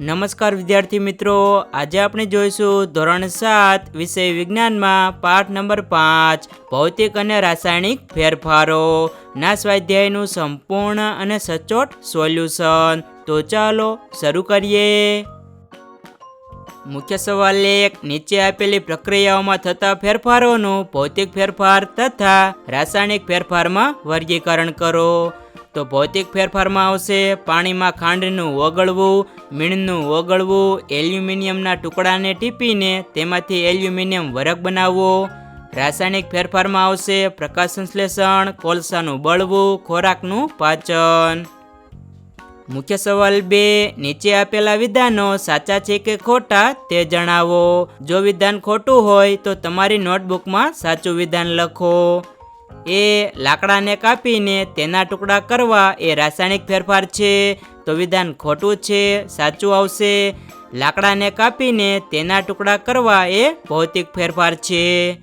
નમસ્કાર વિદ્યાર્થી મિત્રો. આજે આપણે જોઈશું ધોરણ સાત વિષય વિજ્ઞાનમાં પાઠ નંબર પાંચ, ભૌતિક અને રાસાયણિક ફેરફારો. ના સ્વાધ્યાયનું સંપૂર્ણ અને સચોટ સોલ્યુશન. તો ચાલો શરૂ કરીએ. મુખ્ય સવાલ એક, નીચે આપેલી પ્રક્રિયાઓમાં થતા ફેરફારોનું ભૌતિક ફેરફાર તથા રાસાયણિક ફેરફારમાં વર્ગીકરણ કરો. તો ભૌતિક ફેરફારમાં આવશે. પાણીમાં ખાંડનું ઓગળવું, મીણનું ઓગળવું, એલ્યુમિનિયમના ટુકડાને ટીપીને તેમાંથી એલ્યુમિનિયમ વરખ બનાવવો. રાસાયણિક ફેરફારમાં આવશે પ્રકાશ સંશ્લેષણ, કોલસાનું બળવું, ખોરાકનું પાચન. મુખ્ય સવાલ બે, નીચે આપેલા વિધાનો સાચા છે કે ખોટા તે જણાવો. જો વિધાન ખોટું હોય તો તમારી નોટબુકમાં સાચું વિધાન લખો. એ લાકડાને કાપીને તેના ટુકડા કરવા એ રાસાયણિક ફેરફાર છે. તો વિધાન ખોટું છે, સાચું આવશે. લાકડાને કાપીને તેના ટુકડા કરવા એ ભૌતિક ફેરફાર છે.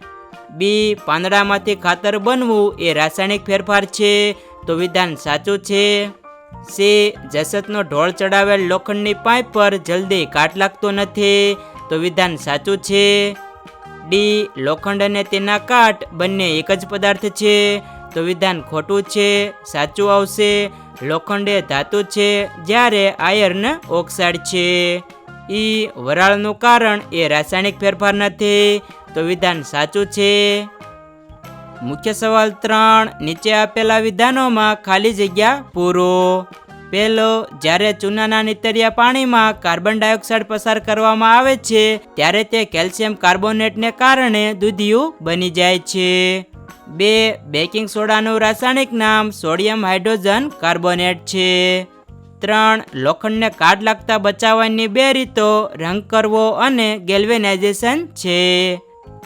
બી, પાંદડામાંથી ખાતર બનવું એ રાસાયણિક ફેરફાર છે. તો વિધાન સાચું છે. સી, જસતનો ઢોળ ચડાવેલ લોખંડની પાઇપ પર જલ્દી કાટ લાગતો નથી. તો વિધાન સાચું છે. ડી, લોખંડ અને તેના કાટ બંને એક જ પદાર્થ છે. તો વિધાન ખોટું છે, સાચું આવશે. લોખંડ એ ધાતુ છે, જ્યારે આયર્ન ઓક્સાઇડ છે. ઈ વરાળનું કારણ એ રાસાયણિક ફેરફાર નથી. તો વિધાન સાચું છે? મુખ્ય સવાલ ત્રણ. નીચે આપેલા વિધાનોમાં ખાલી જગ્યા પૂરો. પહેલો, જ્યારે ચૂનાના નિતરિયા પાણીમાં કાર્બન ડાયોક્સાઇડ પસાર કરવામાં આવે છે, ત્યારે તે કેલ્શિયમ કાર્બોનેટને કારણે દૂધિયું બની જાય છે. બે, બેકિંગ સોડાનું રાસાયણિક નામ સોડિયમ હાઇડ્રોજન કાર્બોનેટ છે. ત્રણ, લોખંડને કાટ લાગતા બચાવવાની બે રીતો રંગ કરવો અને ગેલ્વેનાઇઝેશન છે.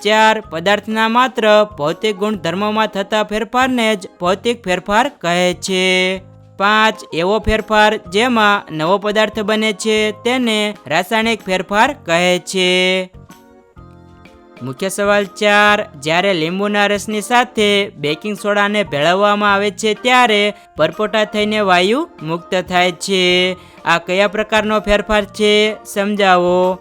ચાર, પદાર્થના માત્ર ભૌતિક ગુણધર્મોમાં થતા ફેરફારને જ ભૌતિક ફેરફાર કહે છે. પાંચ એવો ફેરફાર જેમાં નવો પદાર્થ બને છે તેને રાસાયણિક ફેરફાર કહે છે. મુખ્ય સવાલ ચાર, જ્યારે લીંબુના રસની સાથે બેકિંગ સોડાને ભેળવવામાં આવે છે ત્યારે પરપોટા થઈને વાયુ મુક્ત થાય છે. આ કયા પ્રકારનો ફેરફાર છે સમજાવો.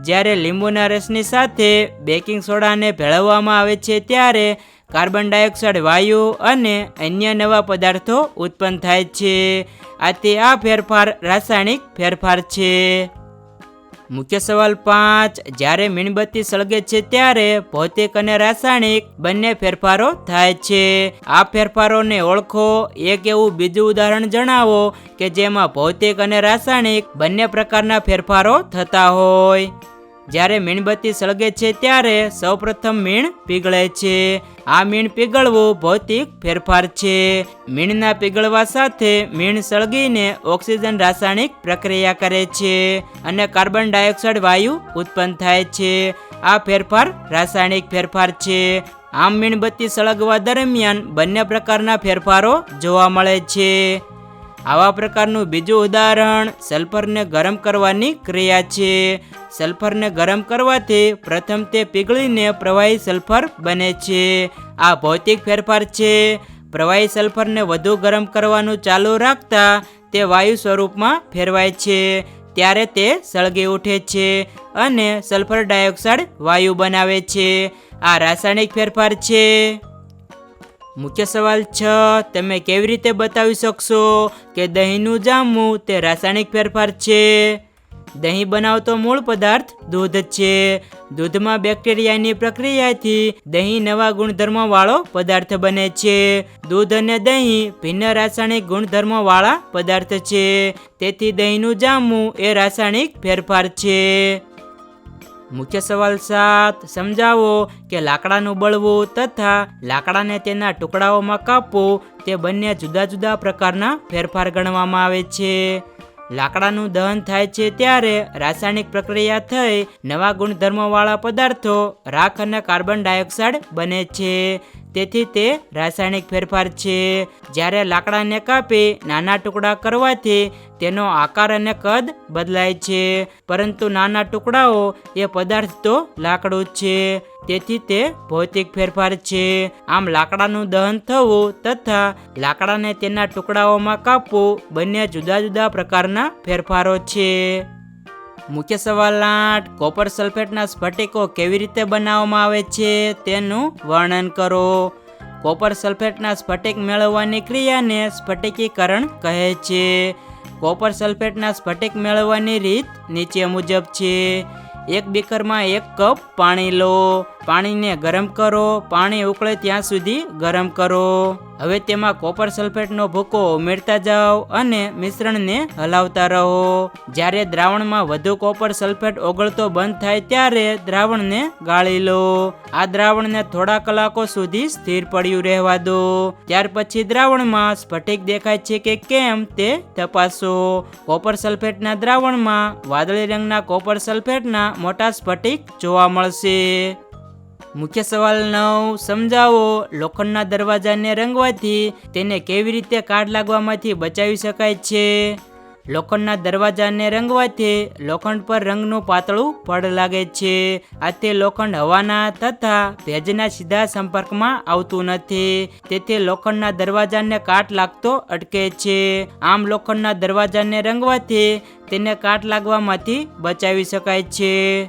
જ્યારે લીંબુના રસની સાથે બેકિંગ સોડાને ભેળવવામાં આવે છે ત્યારે કાર્બન ડાયોક્સાઇડ, વાયુ અને અન્ય નવા પદાર્થો ઉત્પન્ન થાય છે. આથી આ ફેરફાર રાસાયણિક ફેરફાર છે. મુખ્ય સવાલ પાંચ. જ્યારે મીણબત્તી સળગે છે ત્યારે ભૌતિક અને રાસાયણિક બંને ફેરફારો થાય છે. આ ફેરફારોને ઓળખો. એક એવું બીજું ઉદાહરણ જણાવો કે જેમાં ભૌતિક અને રાસાયણિક બંને પ્રકારના ફેરફારો થતા હોય. જ્યારે મીણબત્તી સળગે છે ત્યારે સૌપ્રથમ મીણ પીગળે છે. આ મીણ પીગળવું ભૌતિક ફેરફાર છે. મીણના પીગળવા સાથે મીણ સળગીને ઓક્સિજન રાસાયણિક પ્રક્રિયા કરે છે અને કાર્બન ડાયોક્સાઇડ વાયુ ઉત્પન્ન થાય છે. આ ફેરફાર રાસાયણિક ફેરફાર છે. આમ મીણબત્તી સળગવા દરમિયાન બંને પ્રકારના ફેરફારો જોવા મળે છે. આવા પ્રકારનું બીજું ઉદાહરણ સલ્ફરને ગરમ કરવાની ક્રિયા છે. સલ્ફરને ગરમ કરવાથી પ્રથમ તે પીગળીને પ્રવાહી સલ્ફર બને છે. આ ભૌતિક ફેરફાર છે. પ્રવાહી સલ્ફરને વધુ ગરમ કરવાનું ચાલુ રાખતા તે વાયુ સ્વરૂપમાં ફેરવાય છે. ત્યારે તે સળગી ઉઠે છે અને સલ્ફર ડાયોક્સાઇડ વાયુ બનાવે છે. આ રાસાયણિક ફેરફાર છે. મુખ્ય સવાલ છ, તમે કેવી રીતે બતાવી શકશો કે દહીંનું જામવું તે રાસાયણિક ફેરફાર છે? દહીં બનાવતો મૂળ પદાર્થ દૂધ છે. દૂધમાં બેક્ટેરિયાની પ્રક્રિયાથી દહીં નવા ગુણધર્મો વાળો પદાર્થ બને છે. દૂધ અને દહીં ભિન્ન રાસાયણિક ગુણધર્મો વાળા પદાર્થ છે. તેથી દહીંનું જામવું એ રાસાયણિક ફેરફાર છે. મુખ્ય સવાલ સાત, સમજાવો કે લાકડાનું બળવું તથા લાકડાને તેના ટુકડાઓમાં કાપવું તે બંને જુદા જુદા પ્રકારના ફેરફાર ગણવામાં આવે છે. લાકડાનું દહન થાય છે ત્યારે રાસાયણિક પ્રક્રિયા થઈ નવા ગુણધર્મોવાળા પદાર્થો રાખ અને કાર્બન ડાયોક્સાઇડ બને છે. તેથી તે રાસાયણિક ફેરફાર છે. જ્યારે લાકડાને કાપી નાના ટુકડા કરવાથી તેનો આકાર અને કદ બદલાય છે. પરંતુ નાના ટુકડાઓ એ પદાર્થ તો લાકડું છે. તેથી તે ભૌતિક ફેરફાર છે. આમ લાકડાનું દહન થવું તથા લાકડાને તેના ટુકડાઓમાં કાપવું બંને જુદા જુદા પ્રકારના ફેરફારો છે. મુખ્ય સવાલ આઠ, કોપર સલ્ફેટના સ્ફટિકો કેવી રીતે બનાવવામાં આવે છે તેનું વર્ણન કરો. કોપર સલ્ફેટના સ્ફટિક મેળવવાની ક્રિયાને સ્ફટિકીકરણ કહે છે. કોપર સલ્ફેટના સ્ફટિક મેળવવાની રીત નીચે મુજબ છે. એક બીકરમાં એક કપ પાણી લો. પાણીને ગરમ કરો, પાણી ઉકળે ત્યાં સુધી ગરમ કરો. હવે તેમાં કોપર સલ્ફેટનો ભૂકો ઉમેરતા જાઓ અને મિશ્રણને હલાવતા રહો. જ્યારે દ્રાવણમાં વધુ કોપર સલ્ફેટ ઓગળતો બંધ થાય ત્યારે દ્રાવણને ગાળી લો. આ દ્રાવણને થોડા કલાકો સુધી સ્થિર પડ્યું રહેવા દો. ત્યાર પછી દ્રાવણમાં સ્ફટિક દેખાય છે કે કેમ તે તપાસો. કોપર સલ્ફેટના દ્રાવણમાં વાદળી રંગના કોપર સલ્ફેટના મોટા સ્ફટિક જોવા મળશે. મુખ્ય સવાલ નવ સમજાવો. લોખંડના દરવાજાને રંગવાથી તેને કેવી રીતે કાટ લાગવામાંથી બચાવી શકાય છે? લોખંડના દરવાજાને રંગવાથી લોખંડ પર રંગનું પાતળું પડ લાગે છે. આથી લોખંડ હવાના તથા ભેજના સીધા સંપર્કમાં આવતું નથી. તેથી લોખંડના દરવાજાને કાટ લાગતો અટકે છે. આમ લોખંડના દરવાજાને રંગવાથી તેને કાટ લાગવામાંથી બચાવી શકાય છે.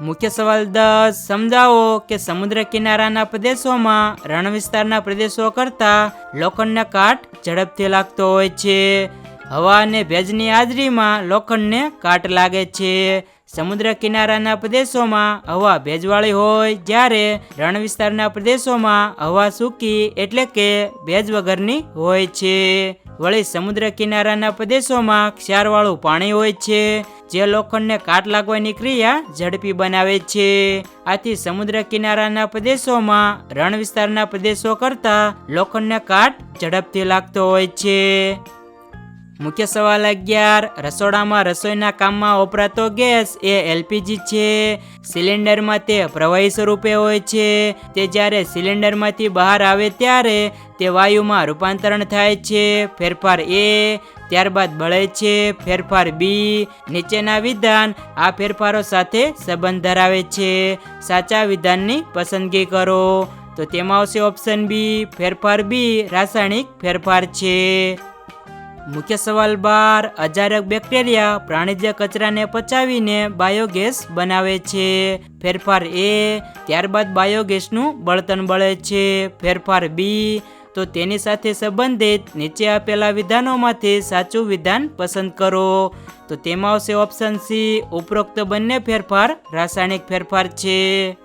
મુખ્ય સવાલ દસ. સમજાવો કે સમુદ્ર કિનારાના પ્રદેશોમાં રણ વિસ્તારના પ્રદેશો કરતાં લોખંડના કાટ ઝડપથી લાગતો હોય છે. હવા અને ભેજની હાજરીમાં લોખંડને કાટ લાગે છે. સમુદ્ર કિનારાના પ્રદેશોમાં હવા ભેજવાળી હોય જ્યારે રણ વિસ્તારના પ્રદેશોમાં હવા સૂકી એટલે કે ભેજ વગરની હોય છે. વળી સમુદ્ર કિનારાના પ્રદેશોમાં ક્ષારવાળું પાણી હોય છે, જે લોખંડને કાટ લાગવાની ક્રિયા ઝડપી બનાવે છે. આથી સમુદ્ર કિનારાના પ્રદેશોમાં રણ વિસ્તારના પ્રદેશો કરતાં લોખંડને કાટ ઝડપથી લાગતો હોય છે. મુખ્ય સવાલ અગિયાર, રસોડામાં રસોઈના કામમાં વપરાતો ગેસ એ એલપીજી છે. સિલિન્ડરમાં તે પ્રવાહી સ્વરૂપે હોય છે. તે જ્યારે સિલિન્ડરમાંથી બહાર આવે ત્યારે તે વાયુમાં રૂપાંતરણ થાય છે. ફેરફાર એ, ત્યારબાદ બળે છે. ફેરફાર બી, નીચેના વિધાન આ ફેરફારો સાથે સંબંધ ધરાવે છે. સાચા વિધાનની પસંદગી કરો. તો તેમાં આવશે ઓપ્શન બી ફેરફાર બી રાસાયણિક ફેરફાર છે. મુખ્ય સવાલ બાર અજારક બેક્ટેરિયા પ્રાણીજ કચરાને પચાવીને બાયોગેસ બનાવે છે. ફેરફાર એ, ત્યારબાદ બાયોગેસનું બળતણ બળે છે. ફેરફાર બી, તો તેની સાથે સંબંધિત નીચે આપેલા વિધાનોમાંથી સાચું વિધાન પસંદ કરો. તો તેમાં આવશે ઓપ્શન સી, ઉપરોક્ત બંને ફેરફાર, રાસાયણિક ફેરફાર છે.